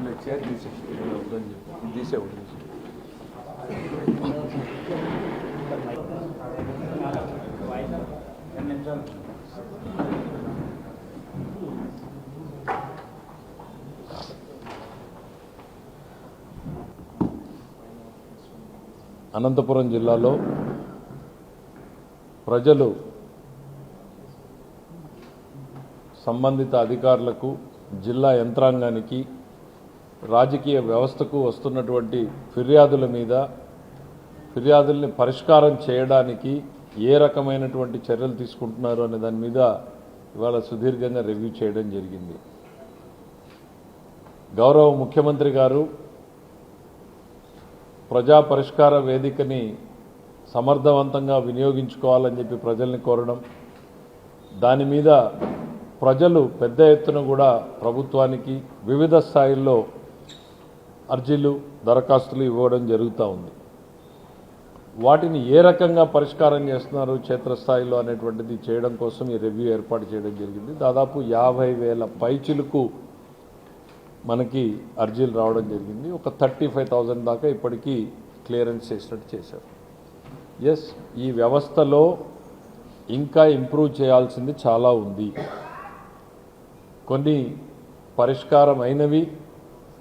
ఇలా చైర్ తీసేసి వద్దని చెప్పి తీసే వదిలేసి అనంతపురం జిల్లాలో ప్రజలు సంబంధిత అధికారులకు జిల్లా యంత్రాంగానికి రాజకీయ వ్యవస్థకు వస్తున్నటువంటి ఫిర్యాదుల మీద ఫిర్యాదుల్ని పరిష్కారం చేయడానికి ఏ రకమైనటువంటి చర్యలు తీసుకుంటున్నారు అనే దాని మీద ఇవాళ సుదీర్ఘంగా రివ్యూ చేయడం జరిగింది. గౌరవ ముఖ్యమంత్రి గారు ప్రజా పరిష్కార వేదికని సమర్థవంతంగా వినియోగించుకోవాలని చెప్పి ప్రజల్ని కోరడం దాని మీద ప్రజలు పెద్ద ఎత్తున కూడా ప్రభుత్వానికి వివిధ స్థాయిల్లో అర్జీలు దరఖాస్తులు ఇవ్వడం జరుగుతూ ఉంది. వాటిని ఏ రకంగా పరిష్కారం చేస్తున్నారు క్షేత్రస్థాయిలో అనేటువంటిది చేయడం కోసం ఈ రివ్యూ ఏర్పాటు చేయడం జరిగింది. దాదాపు యాభై వేల పైచిలకు మనకి అర్జీలు రావడం జరిగింది. ఒక థర్టీ ఫైవ్ థౌజండ్ దాకా ఇప్పటికీ క్లియరెన్స్ చేసినట్టు చేశారు. ఎస్ ఈ వ్యవస్థలో ఇంకా ఇంప్రూవ్ చేయాల్సింది చాలా ఉంది. కొన్ని పరిష్కారం అయినవి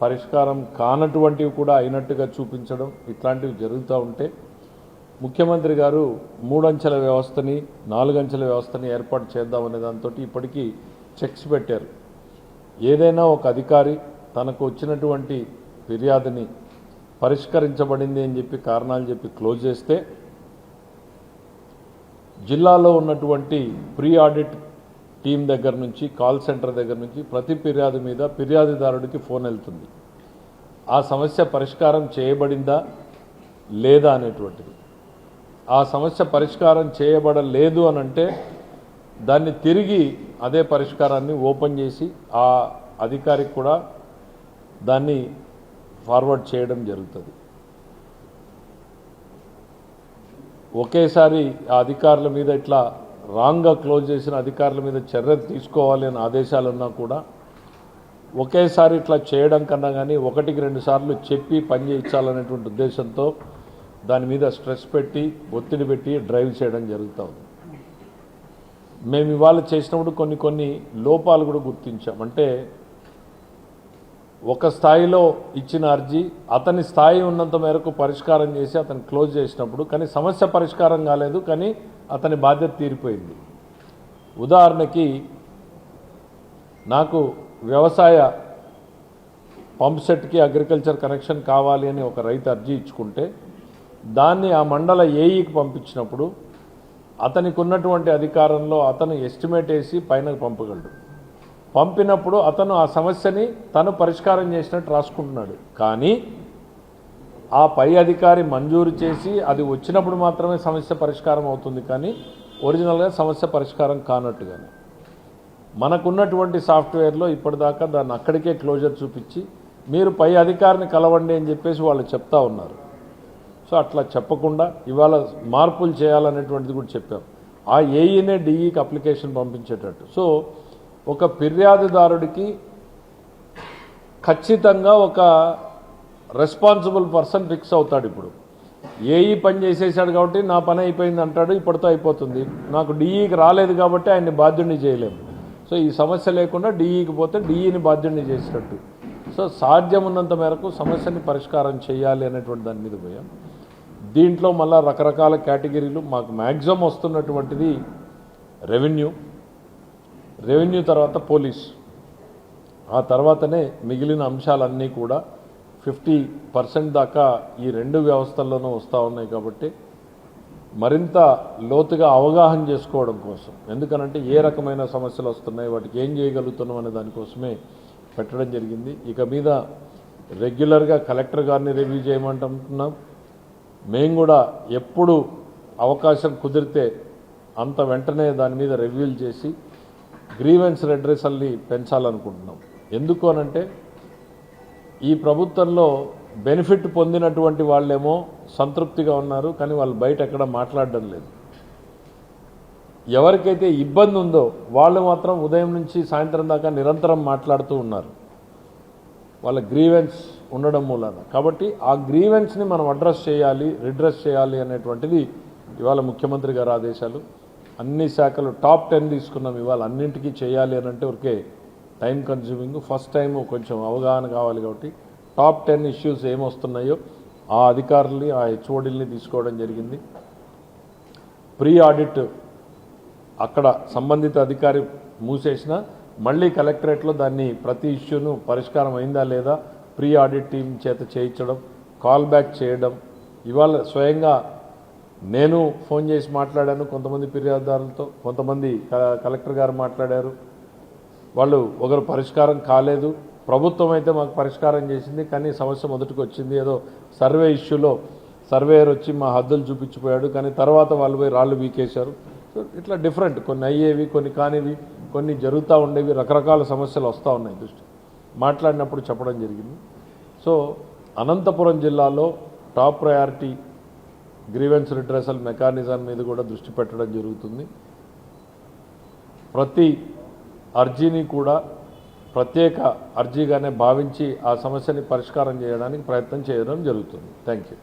పరిష్కారం కానటువంటివి కూడా అయినట్టుగా చూపించడం ఇట్లాంటివి జరుగుతూ ఉంటే ముఖ్యమంత్రి గారు మూడంచెల వ్యవస్థని నాలుగంచెల వ్యవస్థని ఏర్పాటు చేద్దామనే దాంతో ఇప్పటికీ చెక్స్ పెట్టారు. ఏదైనా ఒక అధికారి తనకు వచ్చినటువంటి ఫిర్యాదుని పరిష్కరించబడింది అని చెప్పి కారణాలు చెప్పి క్లోజ్ చేస్తే జిల్లాలో ఉన్నటువంటి ప్రీ ఆడిట్ టీం దగ్గర నుంచి కాల్ సెంటర్ దగ్గర నుంచి ప్రతి ఫిర్యాదు మీద ఫిర్యాదుదారుడికి ఫోన్ వెళ్తుంది. ఆ సమస్య పరిష్కారం చేయబడిందా లేదా అనేటువంటిది. ఆ సమస్య పరిష్కారం చేయబడలేదు అని అంటే దాన్ని తిరిగి అదే పరిష్కారాన్ని ఓపెన్ చేసి ఆ అధికారికి కూడా దాన్ని ఫార్వర్డ్ చేయడం జరుగుతుంది. ఒకేసారి ఆ అధికారుల మీద ఇట్లా రాంగ్గా క్లోజ్ చేసిన అధికారుల మీద చర్యలు తీసుకోవాలి అనే ఆదేశాలు ఉన్నా కూడా ఒకేసారి ఇట్లా చేయడం కన్నా కానీ ఒకటికి రెండు సార్లు చెప్పి పని చేయించాలనేటువంటి ఉద్దేశంతో దాని మీద స్ట్రెస్ పెట్టి ఒత్తిడి పెట్టి డ్రైవ్ చేయడం జరుగుతూ ఉంది. మేము ఇవాళ చేసినప్పుడు కొన్ని కొన్ని లోపాలు కూడా గుర్తించాం. అంటే ఒక స్థాయిలో ఇచ్చిన అర్జీ అతని స్థాయి ఉన్నంత మేరకు పరిష్కారం చేసి అతను క్లోజ్ చేసినప్పుడు కానీ సమస్య పరిష్కారం కాలేదు కానీ అతని బాధ్యత తీరిపోయింది. ఉదాహరణకి నాకు వ్యవసాయ పంప్ సెట్కి అగ్రికల్చర్ కనెక్షన్ కావాలి అని ఒక రైతు అర్జీ ఇచ్చుకుంటే దాన్ని ఆ మండల ఏఈకి పంపించినప్పుడు అతనికి ఉన్నటువంటి అధికారంలో అతను ఎస్టిమేట్ వేసి పైన పంపగలడు. పంపినప్పుడు అతను ఆ సమస్యని తను పరిష్కారం చేసినట్టు రాసుకుంటున్నాడు. కానీ ఆ పై అధికారి మంజూరు చేసి అది వచ్చినప్పుడు మాత్రమే సమస్య పరిష్కారం అవుతుంది. కానీ ఒరిజినల్గా సమస్య పరిష్కారం కానట్టుగానే. మనకున్నటువంటి సాఫ్ట్వేర్లో ఇప్పటిదాకా దాన్ని అక్కడికే క్లోజర్ చూపించి మీరు పై అధికారిని కలవండి అని చెప్పేసి వాళ్ళు చెప్తా ఉన్నారు. సో అట్లా చెప్పకుండా ఇవాళ మార్పులు చేయాలనేటువంటిది కూడా చెప్పాం. ఆ ఏఈనే డిఈకి అప్లికేషన్ పంపించేటట్టు. సో ఒక ఫిర్యాదుదారుడికి ఖచ్చితంగా ఒక రెస్పాన్సిబుల్ పర్సన్ ఫిక్స్ అవుతాడు ఇప్పుడు. ఏఈ పని చేసేసాడు కాబట్టి నా పని అయిపోయింది అంటాడు ఇప్పటితో అయిపోతుంది. నాకు డిఈకి రాలేదు కాబట్టి ఆయన్ని బాధ్యుడిని చేయలేము సో ఈ సమస్య లేకుండా డిఈకి పోతే డిఈని బాధ్యుడిని చేసినట్టు సో సాధ్యం ఉన్నంత మేరకు సమస్యని పరిష్కారం చేయాలి అనేటువంటి దాని మీద పోయాం. దీంట్లో మళ్ళీ రకరకాల కేటగిరీలు మాకు మ్యాక్సిమం వస్తున్నటువంటిది రెవెన్యూ. రెవెన్యూ తర్వాత పోలీస్. ఆ తర్వాతనే మిగిలిన అంశాలన్నీ కూడా ఫిఫ్టీ పర్సెంట్ దాకా ఈ రెండు వ్యవస్థల్లోనూ వస్తూ ఉన్నాయి కాబట్టి మరింత లోతుగా అవగాహన చేసుకోవడం కోసం. ఎందుకనంటే ఏ రకమైన సమస్యలు వస్తున్నాయి వాటికి ఏం చేయగలుగుతున్నాం అనే దానికోసమే పెట్టడం జరిగింది. ఇక మీద రెగ్యులర్గా కలెక్టర్ గారిని రివ్యూ చేయమంటున్నాం. మేము కూడా ఎప్పుడు అవకాశం కుదిరితే అంత వెంటనే దాని మీద రివ్యూలు చేసి గ్రీవెన్స్ రెడ్రెసల్ని పెంచాలనుకుంటున్నాం. ఎందుకు అనంటే ఈ ప్రభుత్వంలో బెనిఫిట్ పొందినటువంటి వాళ్ళేమో సంతృప్తిగా ఉన్నారు కానీ వాళ్ళు బయట ఎక్కడ మాట్లాడడం లేదు. ఎవరికైతే ఇబ్బంది ఉందో వాళ్ళు మాత్రం ఉదయం నుంచి సాయంత్రం దాకా నిరంతరం మాట్లాడుతూ ఉన్నారు. వాళ్ళ గ్రీవెన్స్ ఉండడం మూలన. కాబట్టి ఆ గ్రీవెన్స్ని మనం అడ్రస్ చేయాలి రిడ్రెస్ చేయాలి అనేటువంటిది ఇవాళ ముఖ్యమంత్రి గారు ఆదేశాలు. అన్ని శాఖలు టాప్ టెన్ తీసుకున్నాం ఇవాళ అన్నింటికీ చేయాలి అని అంటే ఒకే టైం కన్జ్యూమింగ్ ఫస్ట్ టైం కొంచెం అవగాహన కావాలి కాబట్టి టాప్ టెన్ ఇష్యూస్ ఏమొస్తున్నాయో ఆ అధికారుల్ని ఆ హెచ్ఓడిల్ని తీసుకోవడం జరిగింది. ప్రీ ఆడిట్ అక్కడ సంబంధిత అధికారి మూసేసిన మళ్ళీ కలెక్టరేట్లో దాన్ని ప్రతి ఇష్యూను పరిష్కారం అయిందా లేదా ప్రీ ఆడిట్ టీం చేత చేయించడం కాల్ బ్యాక్ చేయడం ఇవాళ స్వయంగా నేను ఫోన్ చేసి మాట్లాడాను కొంతమంది ఫిర్యాదుదారులతో కొంతమంది కలెక్టర్ గారు మాట్లాడారు. వాళ్ళు ఒకరు పరిష్కారం కాలేదు. ప్రభుత్వం అయితే మాకు పరిష్కారం చేసింది కానీ సమస్య మొదటికి వచ్చింది ఏదో సర్వే ఇష్యూలో సర్వేయర్ వచ్చి మా హద్దులు చూపించిపోయాడు కానీ తర్వాత వాళ్ళు పోయి రాళ్ళు వీకేశారు. సో ఇట్లా డిఫరెంట్. కొన్ని అయ్యేవి కొన్ని కానివి కొన్ని జరుగుతూ ఉండేవి రకరకాల సమస్యలు వస్తూ ఉన్నాయి దృష్టి. మాట్లాడినప్పుడు చెప్పడం జరిగింది. సో అనంతపురం జిల్లాలో top priority grievance redressal mechanism మీద కూడా దృష్టి పెట్టడం జరుగుతుంది. ప్రతి అర్జీని కూడా ప్రత్యేక అర్జీగానే భావించి ఆ సమస్యని పరిష్కారం చేయడానికి ప్రయత్నం చేయడం జరుగుతుంది. Thank you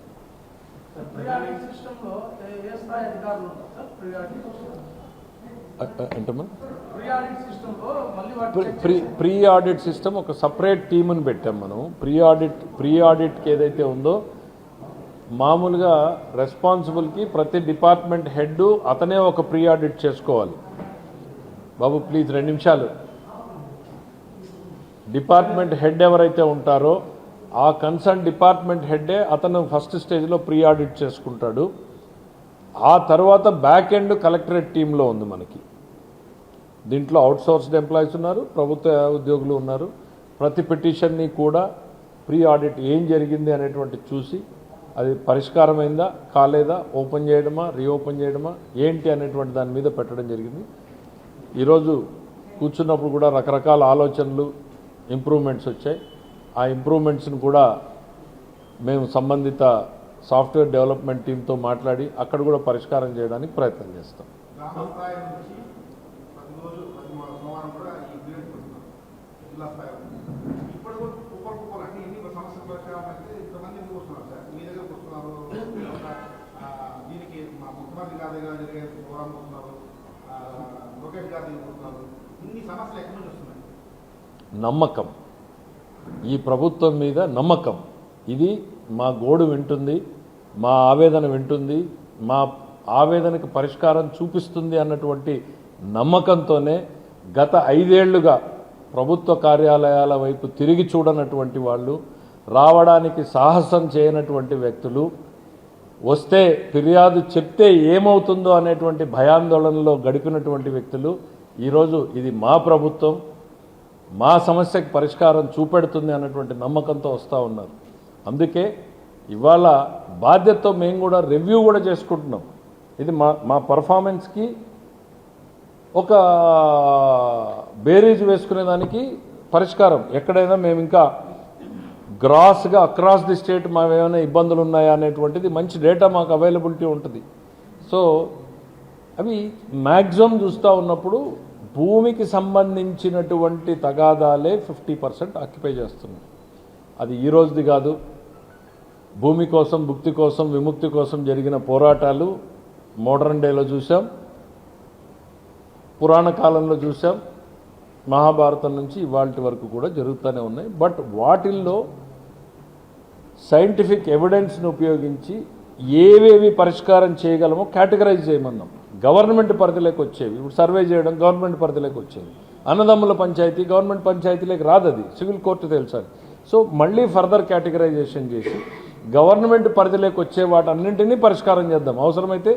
pre pre audit system ఒక సపరేట్ టీముని పెట్టాం మనం. ప్రీ ఆడిట్ ప్రీ ఆడిట్కి ఏదైతే ఉందో మామూలుగా రెస్పాన్సిబుల్కి ప్రతి డిపార్ట్మెంట్ హెడ్ అతనే ఒక ప్రీ ఆడిట్ చేసుకోవాలి. బాబు ప్లీజ్ రెండు నిమిషాలు. డిపార్ట్మెంట్ హెడ్ ఎవరైతే ఉంటారో ఆ కన్సర్న్ డిపార్ట్మెంట్ హెడ్డే అతను ఫస్ట్ స్టేజ్లో ప్రీ ఆడిట్ చేసుకుంటాడు. ఆ తర్వాత బ్యాక్ ఎండ్ కలెక్టరేట్ టీంలో ఉంది మనకి. దీంట్లో అవుట్సోర్స్డ్ ఎంప్లాయీస్ ఉన్నారు ప్రభుత్వ ఉద్యోగులు ఉన్నారు. ప్రతి పిటిషన్ని కూడా ప్రీ ఆడిట్ ఏం జరిగింది అనేటువంటి చూసి అది పరిష్కారమైందా కాలేదా ఓపెన్ చేయడమా రీఓపెన్ చేయడమా ఏంటి అనేటువంటి దాని మీద పెట్టడం జరిగింది. ఈరోజు కూర్చున్నప్పుడు కూడా రకరకాల ఆలోచనలు ఇంప్రూవ్మెంట్స్ వచ్చాయి. ఆ ఇంప్రూవ్మెంట్స్ని కూడా మేము సంబంధిత సాఫ్ట్వేర్ డెవలప్మెంట్ టీంతో మాట్లాడి అక్కడ కూడా పరిష్కారం చేయడానికి ప్రయత్నం చేస్తాం. గ్రామ స్థాయి నుంచి ప్రతిరోజు ప్రతి సోమవారం కూడా ఈ గ్రేడ్ జిల్లా స్థాయి వరకు. ఇప్పుడు కూడా కుప్పలు కుప్పలు అంటే ఎన్ని సమస్యల పరిష్కారం అయితే ఇంతమంది ఎందుకు వస్తున్నారు సార్ మీ దగ్గరకు వస్తున్నారు ఒక, ఆ, దీనికి మా ముఖ్యమంత్రి గారి దగ్గర జరిగే ప్రోగ్రామ్ వస్తున్నారు ఆ, లోకేష్ గారి దగ్గర వస్తున్నారు ఇన్ని సమస్యలు ఎక్కడి నుంచి వస్తున్నాయి నమ్మకం. ఈ ప్రభుత్వం మీద నమ్మకం. ఇది మా గోడు వింటుంది మా ఆవేదన వింటుంది మా ఆవేదనకు పరిష్కారం చూపిస్తుంది అన్నటువంటి నమ్మకంతోనే గత ఐదేళ్ళుగా ప్రభుత్వ కార్యాలయాల వైపు తిరిగి చూడనటువంటి వాళ్ళు రావడానికి సాహసం చేయనటువంటి వ్యక్తులు వస్తే ఫిర్యాదు చెప్తే ఏమవుతుందో అనేటువంటి భయాందోళనలో గడిపినటువంటి వ్యక్తులు ఈరోజు ఇది మా ప్రభుత్వం మా సమస్యకు పరిష్కారం చూపెడుతుంది అన్నటువంటి నమ్మకంతో వస్తూ ఉన్నారు. అందుకే ఇవాళ బాధ్యతతో మేము కూడా రివ్యూ కూడా చేసుకుంటున్నాం. ఇది మా మా పర్ఫార్మెన్స్కి ఒక బేరీజ్ వేసుకునేదానికి పరిష్కారం. ఎక్కడైనా మేము ఇంకా గ్రాస్గా అక్రాస్ ది స్టేట్ మా ఇబ్బందులు ఉన్నాయా అనేటువంటిది మంచి డేటా మాకు అవైలబిలిటీ ఉంటుంది. సో అవి మ్యాక్సిమం చూస్తూ ఉన్నప్పుడు భూమికి సంబంధించినటువంటి తగాదాలే ఫిఫ్టీ పర్సెంట్ ఆక్యుపై చేస్తున్నాయి. అది ఈ రోజుది కాదు. భూమి కోసం భుక్తి కోసం విముక్తి కోసం జరిగిన పోరాటాలు మోడర్న్ డేలో చూసాం పురాణ కాలంలో చూసాం మహాభారతం నుంచి ఇవాళ వరకు కూడా జరుగుతూనే ఉన్నాయి. బట్ వాటిల్లో సైంటిఫిక్ ఎవిడెన్స్ని ఉపయోగించి ఏవేవి పరిష్కారం చేయగలమో కేటగరైజ్ చేయమన్నాం. గవర్నమెంట్ పరిధిలోకి వచ్చేవి. ఇప్పుడు సర్వే చేయడం గవర్నమెంట్ పరిధిలోకి వచ్చేవి. అన్నదమ్ముల పంచాయతీ గవర్నమెంట్ పంచాయతీలోకి రాదు అది. సివిల్ కోర్టు తెలుసాలి సో మళ్ళీ ఫర్దర్ కేటగరైజేషన్ చేసి గవర్నమెంట్ పరిధిలోకి వచ్చే వాటన్నింటినీ పరిష్కారం చేద్దాం. అవసరమైతే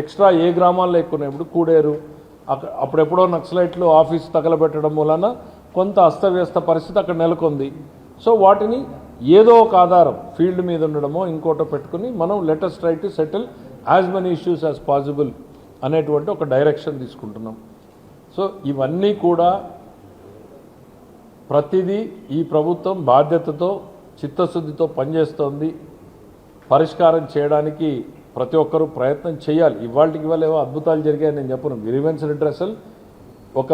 ఎక్స్ట్రా ఏ గ్రామాల్లో ఎక్కువ ఇప్పుడు కూడేరు అక్కడ అప్పుడెప్పుడో నక్సలైట్లు ఆఫీస్ తగలబెట్టడం వలన కొంత అస్తవ్యస్త పరిస్థితి అక్కడ నెలకొంది. సో వాటిని ఏదో ఒక ఆధారం ఫీల్డ్ మీద ఉండడమో ఇంకోటో పెట్టుకుని మనం latest try to settle as many issues as possible అనేటువంటి ఒక డైరెక్షన్ తీసుకుంటున్నాం. సో ఇవన్నీ కూడా ప్రతిదీ ఈ ప్రభుత్వం బాధ్యతతో చిత్తశుద్ధితో పనిచేస్తోంది. పరిష్కారం చేయడానికి ప్రతి ఒక్కరూ ప్రయత్నం చేయాలి. ఇవాళకి ఇవాళ ఏవో అద్భుతాలు జరిగాయని నేను చెప్పను. గ్రీవెన్స్ రిడ్రెసల్ ఒక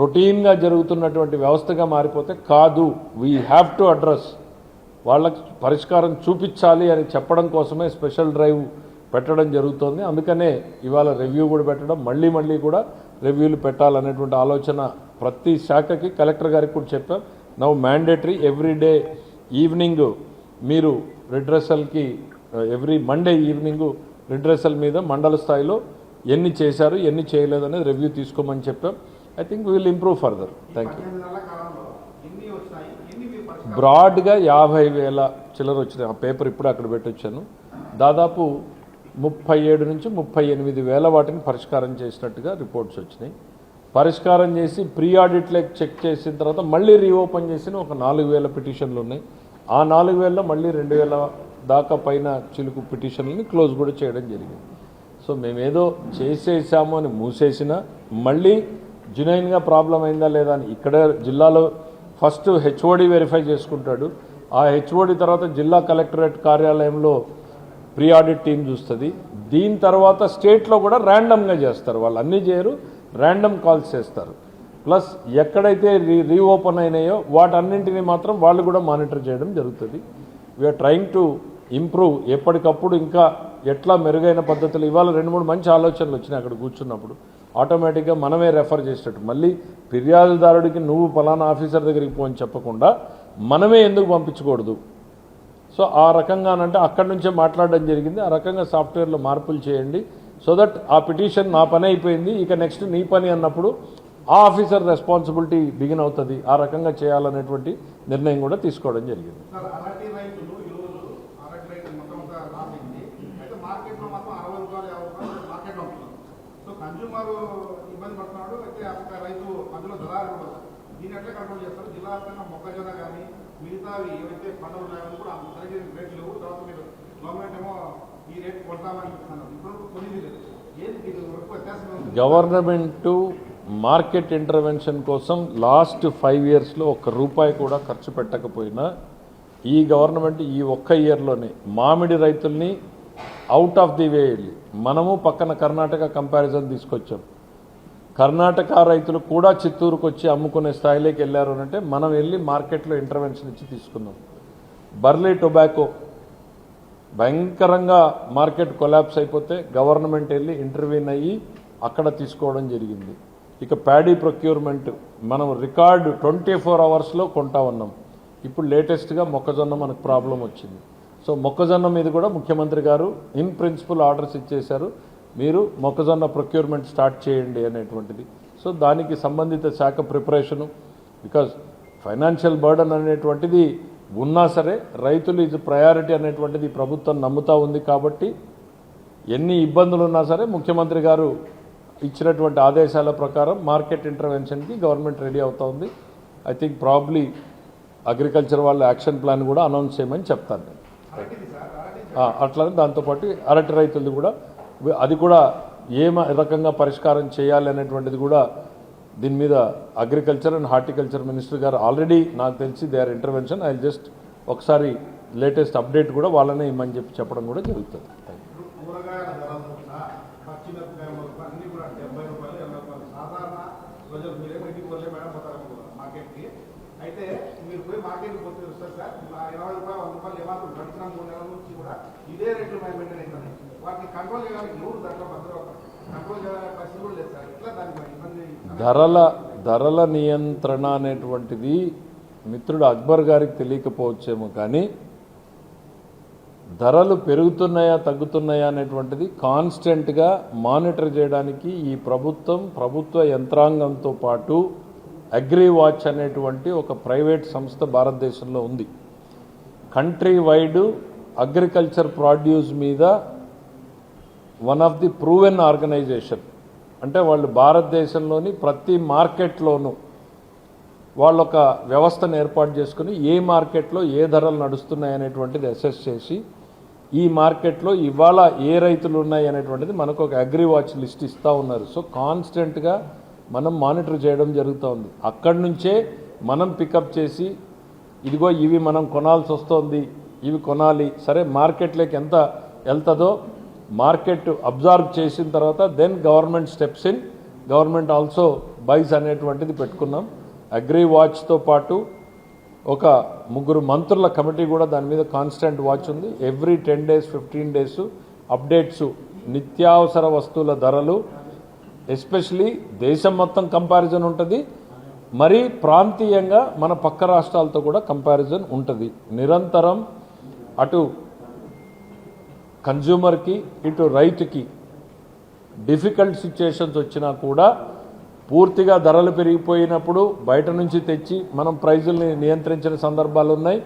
రొటీన్గా జరుగుతున్నటువంటి వ్యవస్థగా మారిపోతే కాదు. వీ హ్యావ్ టు అడ్రస్ వాళ్ళకి పరిష్కారం చూపించాలి అని చెప్పడం కోసమే స్పెషల్ డ్రైవ్ పెట్టడం జరుగుతోంది. అందుకనే ఇవాళ రివ్యూ కూడా పెట్టడం మళ్ళీ మళ్ళీ కూడా రివ్యూలు పెట్టాలనేటువంటి ఆలోచన ప్రతి శాఖకి కలెక్టర్ గారికి కూడా చెప్పాం. Now mandatory every day evening మీరు రిడ్రెసల్కి ఎవ్రీ మండే ఈవినింగ్ రిడ్రెసల్ మీద మండల స్థాయిలో ఎన్ని చేశారు ఎన్ని చేయలేదు అనేది రివ్యూ తీసుకోమని చెప్పాం. I think will improve further thank you బ్రాడ్గా యాభై వేల చిల్లర వచ్చినాయి. ఆ పేపర్ ఇప్పుడు అక్కడ పెట్టొచ్చాను. దాదాపు ముప్పై ఏడు నుంచి ముప్పై ఎనిమిది వేల వాటిని పరిష్కారం చేసినట్టుగా రిపోర్ట్స్ వచ్చినాయి. పరిష్కారం చేసి ప్రీ ఆడిట్లే చెక్ చేసిన తర్వాత మళ్ళీ రీఓపెన్ చేసిన ఒక నాలుగు వేల పిటిషన్లు ఉన్నాయి. ఆ నాలుగు వేలలో మళ్ళీ రెండు వేల దాకా పైన చిలుకు పిటిషన్లని క్లోజ్ కూడా చేయడం జరిగింది. సో మేమేదో చేసేసాము అని మూసేసినా మళ్ళీ జునైన్గా ప్రాబ్లం అయిందా లేదా అని ఇక్కడ జిల్లాలో ఫస్ట్ హెచ్ఓడి వెరిఫై చేసుకుంటాడు. ఆ హెచ్ఓడి తర్వాత జిల్లా కలెక్టరేట్ కార్యాలయంలో ప్రీ ఆడిట్ టీం చూస్తుంది. దీని తర్వాత స్టేట్లో కూడా ర్యాండమ్గా చేస్తారు. వాళ్ళు అన్నీ చేయరు ర్యాండమ్ కాల్స్ చేస్తారు. ప్లస్ ఎక్కడైతే రీ రీఓపెన్ అయినాయో వాటన్నింటినీ మాత్రం వాళ్ళు కూడా మానిటర్ చేయడం జరుగుతుంది. వీఆర్ ట్రయింగ్ టు ఇంప్రూవ్ ఎప్పటికప్పుడు ఇంకా ఎట్లా మెరుగైన పద్ధతులు ఇవాళ రెండు మూడు మంచి ఆలోచనలు వచ్చినాయి అక్కడ కూర్చున్నప్పుడు. ఆటోమేటిక్గా మనమే రెఫర్ చేసేటట్టు. మళ్ళీ ఫిర్యాదుదారుడికి నువ్వు ఫలానా ఆఫీసర్ దగ్గరికి పో అని చెప్పకుండా మనమే ఎందుకు పంపించకూడదు? సో ఆ రకంగానంటే అక్కడి నుంచే మాట్లాడడం జరిగింది. ఆ రకంగా సాఫ్ట్వేర్లో మార్పులు చేయండి. సో దట్ ఆ పిటిషన్ నా పని అయిపోయింది. ఇక నెక్స్ట్ నీ పని అన్నప్పుడు ఆ ఆఫీసర్ రెస్పాన్సిబిలిటీ బిగిన్ అవుతుంది. ఆ రకంగా చేయాలనేటువంటి నిర్ణయం కూడా తీసుకోవడం జరిగింది. ఇబ్బంది పడుతున్నాడు. అయితే రైతు కూడా ఎట్లా కంట్రోల్ చేస్తారు? జిల్లా మొక్కజొన్న కానీ మిగతావి ఏవైతే పండుగలు ఉన్నాయో కూడా అంత సరిగ్గా రేట్లు లేవు. తర్వాత మీరు గవర్నమెంట్ ఏమో ఈ రేట్ కొడతామని చెప్తున్నారు. ఇప్పుడు కొనిది లేదు. ఏది దీని వరకు వ్యత్యాసం గవర్నమెంట్ మార్కెట్ ఇంటర్వెన్షన్ కోసం లాస్ట్ ఫైవ్ ఇయర్స్లో ఒక్క రూపాయి కూడా ఖర్చు పెట్టకపోయినా ఈ గవర్నమెంట్ ఈ ఒక్క ఇయర్లోనే మామిడి రైతుల్ని అవుట్ ఆఫ్ ది వే వెళ్ళి మనము పక్కన కర్ణాటక కంపారిజన్ తీసుకొచ్చాం. కర్ణాటక రైతులు కూడా చిత్తూరుకు వచ్చి అమ్ముకునే స్థాయిలోకి వెళ్ళారు అంటే మనం వెళ్ళి మార్కెట్లో ఇంటర్వెన్షన్ ఇచ్చి తీసుకున్నాం బర్లీ టొబాకో భయంకరంగా మార్కెట్ కొలాప్స్ అయిపోతే గవర్నమెంట్ వెళ్ళి ఇంటర్వ్యూన్ అయ్యి అక్కడ తీసుకోవడం జరిగింది. ఇక ప్యాడీ ప్రొక్యూర్మెంట్ మనం రికార్డు ట్వంటీ ఫోర్ అవర్స్లో కొంటా ఉన్నాం. ఇప్పుడు లేటెస్ట్గా మొక్కజొన్న మనకు ప్రాబ్లం వచ్చింది. సో మొక్కజొన్న మీద కూడా ముఖ్యమంత్రి గారు ఇన్ ప్రిన్సిపల్ ఆర్డర్స్ ఇచ్చేశారు. మీరు మొక్కజొన్న ప్రొక్యూర్మెంట్ స్టార్ట్ చేయండి అనేటువంటిది. సో దానికి సంబంధిత శాఖ ప్రిపరేషను బికాజ్ ఫైనాన్షియల్ బర్డన్ అనేటువంటిది ఉన్నా సరే రైతులు ఇది ప్రయారిటీ అనేటువంటిది ప్రభుత్వం నమ్ముతా ఉంది కాబట్టి ఎన్ని ఇబ్బందులు ఉన్నా సరే ముఖ్యమంత్రి గారు ఇచ్చినటువంటి ఆదేశాల ప్రకారం మార్కెట్ ఇంటర్వెన్షన్కి గవర్నమెంట్ రెడీ అవుతా ఉంది. ఐ థింక్ ప్రాబ్లీ అగ్రికల్చర్ వాళ్ళ యాక్షన్ ప్లాన్ కూడా అనౌన్స్ చేయమని చెప్తాను నేను. అట్లానే దాంతోపాటు అరటి రైతులది కూడా అది కూడా ఏ రకంగా పరిష్కారం చేయాలి అనేటువంటిది కూడా దీని మీద అగ్రికల్చర్ అండ్ హార్టికల్చర్ మినిస్టర్ గారు ఆల్రెడీ నాకు తెలిసి they are intervention. I just ఒకసారి లేటెస్ట్ అప్డేట్ కూడా వాళ్ళనే ఇమ్మని చెప్పి చెప్పడం కూడా జరుగుతుంది థ్యాంక్ యూ. ఇప్పుడు కూరగాయల ధరలు సహా పచ్చిమిరపకాయ మొదలు అన్ని కూడా డెబ్బై రూపాయలు ఎనభై రూపాయలు సాధారణ ప్రజలు మీరేమో ఇంటికి పోలే మేడం పోతారు మార్కెట్కి అయితే మీరు పోయి మార్కెట్కి పోతే చూస్తారు సార్ ఆ ఇరవై రూపాయలు వంద రూపాయలు ఏమాత్రం గడిచిన మూడు నెలల నుంచి కూడా ఇదే రేట్లు మేము మెయింటైన్ అవుతున్నాయి వాటిని కంట్రోల్ చేయడానికి ఎవరు దాంట్లో భద్ర కంట్రోల్ చేయాలనే పరిస్థితి కూడా లేదు సార్ ఇట్లా దానికి మరి ఇబ్బంది ధరల ధరల నియంత్రణ అనేటువంటిది మిత్రుడు అక్బర్ గారికి తెలియకపోవచ్చేమో కానీ ధరలు పెరుగుతున్నాయా తగ్గుతున్నాయా అనేటువంటిది కాన్స్టెంట్గా మానిటర్ చేయడానికి ఈ ప్రభుత్వం ప్రభుత్వ యంత్రాంగంతో పాటు అగ్రి వాచ్ అనేటువంటి ఒక ప్రైవేట్ సంస్థ భారతదేశంలో ఉంది. కంట్రీ వైడ్ అగ్రికల్చర్ ప్రాడ్యూస్ మీద one of the proven organization అంటే వాళ్ళు భారతదేశంలోని ప్రతి మార్కెట్లోనూ వాళ్ళు ఒక వ్యవస్థను ఏర్పాటు చేసుకుని ఏ మార్కెట్లో ఏ ధరలు నడుస్తున్నాయి అనేటువంటిది అసెస్ చేసి ఈ మార్కెట్లో ఇవాళ ఏ రైతులు ఉన్నాయి అనేటువంటిది మనకు ఒక అగ్రి వాచ్ లిస్ట్ ఇస్తూ ఉన్నారు. సో కాన్స్టెంట్గా మనం మానిటర్ చేయడం జరుగుతూ ఉంది. అక్కడి నుంచే మనం పికప్ చేసి ఇదిగో ఇవి మనం కొనాల్సి వస్తోంది ఇవి కొనాలి సరే మార్కెట్లోకి ఎంత వెళ్తుందో మార్కెట్ అబ్జర్వ్ చేసిన తర్వాత then government steps in government also buys అనేటువంటిది పెట్టుకున్నాం. అగ్రి వాచ్తో పాటు ఒక ముగ్గురు మంత్రుల కమిటీ కూడా దాని మీద కాన్స్టెంట్ వాచ్ ఉంది. Every ten days fifteen days updates నిత్యావసర వస్తువుల ధరలు ఎస్పెషలీ దేశం మొత్తం కంపారిజన్ ఉంటుంది. మరి ప్రాంతీయంగా మన పక్క రాష్ట్రాలతో కూడా కంపారిజన్ ఉంటుంది. నిరంతరం అటు కన్జ్యూమర్కి ఇటు రైతుకి డిఫికల్ట్ సిచ్యుయేషన్స్ వచ్చినా కూడా పూర్తిగా ధరలు పెరిగిపోయినప్పుడు బయట నుంచి తెచ్చి మనం ప్రైజుల్ని నియంత్రించిన సందర్భాలు ఉన్నాయి.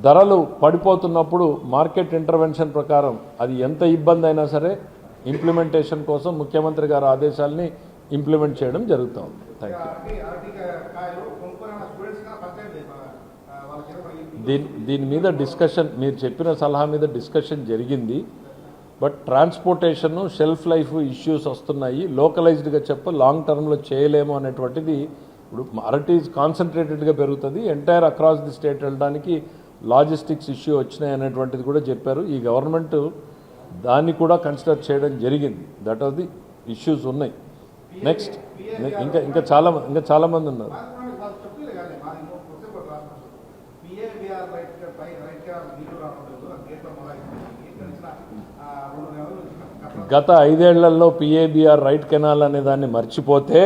ధరలు పడిపోతున్నప్పుడు మార్కెట్ ఇంటర్వెన్షన్ ప్రకారం అది ఎంత ఇబ్బంది అయినా సరే ఇంప్లిమెంటేషన్ కోసం ముఖ్యమంత్రి గారి ఆదేశాలని ఇంప్లిమెంట్ చేయడం జరుగుతుంది. థ్యాంక్ యూ అరటి అరటి కాయలు కొనుక్కొని స్టూడెంట్స్గా పరిచయం లేదు మన, ఆ, వాళ్ళకి ఏదో ఈ- దీని దీని మీద డిస్కషన్ మీరు చెప్పిన సలహా మీద డిస్కషన్ జరిగింది. But transportation shelf life issues వస్తున్నాయి. లోకలైజ్డ్గా చెప్ప లాంగ్ టర్మ్లో చేయలేము అనేటువంటిది ఇప్పుడు అరటీ కాన్సన్ట్రేటెడ్గా పెరుగుతుంది. ఎంటైర్ అక్రాస్ ది స్టేట్ వెళ్ళడానికి లాజిస్టిక్స్ ఇష్యూ వచ్చినాయి అనేటువంటిది కూడా చెప్పారు. ఈ గవర్నమెంట్ దాన్ని కూడా కన్సిడర్ చేయడం జరిగింది. దట్ ఆర్ ది ఇష్యూస్ ఉన్నాయి. నెక్స్ట్ ఇంకా ఇంకా చాలా ఇంకా చాలా మంది ఉన్నారు మాది కూడా వాళ్ళు చెప్పలేదు కానీ మాది ఇంకో క్వశ్చన్ కూడా రాసుకోవచ్చు పిఏబిఆర్ రైట్ పై రైట్ నీళ్ళు రావడం లేదు ఆ గేట్ల మొదలు గడిచిన ఆ, రెండు నెలలు కట్టడం గత ఐదేళ్ళలో పిఏబిఆర్ రైట్ కెనాల్ అనే దాన్ని మర్చిపోతే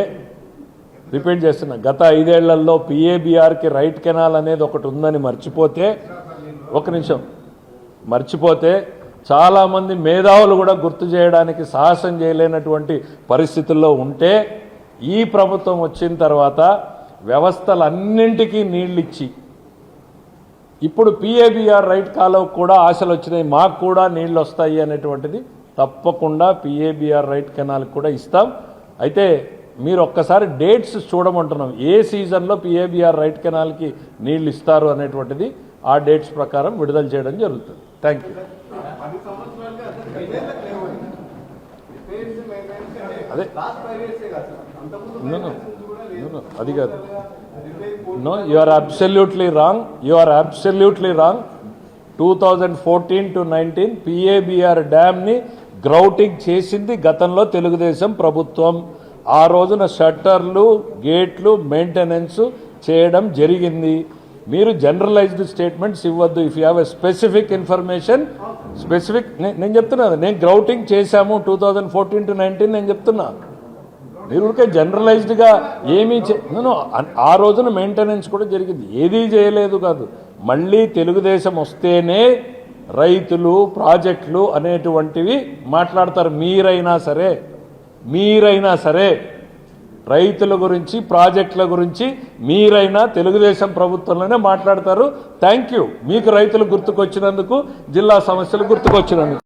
రిపీట్ చేస్తున్నా. గత ఐదేళ్ళలో పిఏబిఆర్కి రైట్ కెనాల్ అనేది ఒకటి ఉందని మర్చిపోతే ఒక నిమిషం. మర్చిపోతే చాలామంది మేధావులు కూడా గుర్తు చేయడానికి సాహసం చేయలేనటువంటి పరిస్థితుల్లో ఉంటే ఈ ప్రభుత్వం వచ్చిన తర్వాత వ్యవస్థలన్నింటికీ నీళ్ళిచ్చి ఇప్పుడు పిఏబిఆర్ రైట్ కాలువ కూడా ఆశలు వచ్చినాయి మాకు కూడా నీళ్ళు వస్తాయి అనేటువంటిది తప్పకుండా పిఏబిఆర్ రైట్ కెనాల్కి కూడా ఇస్తాం. అయితే మీరు ఒక్కసారి డేట్స్ చూడమంటున్నాం. ఏ సీజన్లో పిఏబిఆర్ రైట్ కెనాల్కి నీళ్ళు ఇస్తారు అనేటువంటిది ఆ డేట్స్ ప్రకారం విడుదల చేయడం జరుగుతుంది. థ్యాంక్ యూ అదే. అది కాదు. No you are absolutely wrong you are absolutely wrong two thousand fourteen to nineteen PABR డ్యామ్ని grouting చేసింది గతంలో తెలుగుదేశం ప్రభుత్వం. ఆ రోజున షట్టర్లు గేట్లు మెయింటెనెన్స్ చేయడం జరిగింది. మీరు జనరలైజ్డ్ స్టేట్మెంట్స్ ఇవ్వద్దు. If you have a specific information specific నేను చెప్తున్నా నేను గ్రౌటింగ్ చేశాము two thousand fourteen to nineteen నేను చెప్తున్నా. మీరు ఊరికే జనరలైజ్డ్గా ఏమీ చే- నేను ఆ రోజున మెయింటెనెన్స్ కూడా జరిగింది. ఏదీ చేయలేదు కాదు. మళ్ళీ తెలుగుదేశం వస్తేనే రైతులు ప్రాజెక్టులు అనేటువంటివి మాట్లాడతారు. మీరైనా సరే మీరైనా సరే రైతుల గురించి ప్రాజెక్టుల గురించి మీరైనా తెలుగుదేశం ప్రభుత్వంలోనే మాట్లాడతారు. Thank you. మీకు రైతులు గుర్తుకొచ్చినందుకు జిల్లా సమస్యలు గుర్తుకొచ్చినందుకు.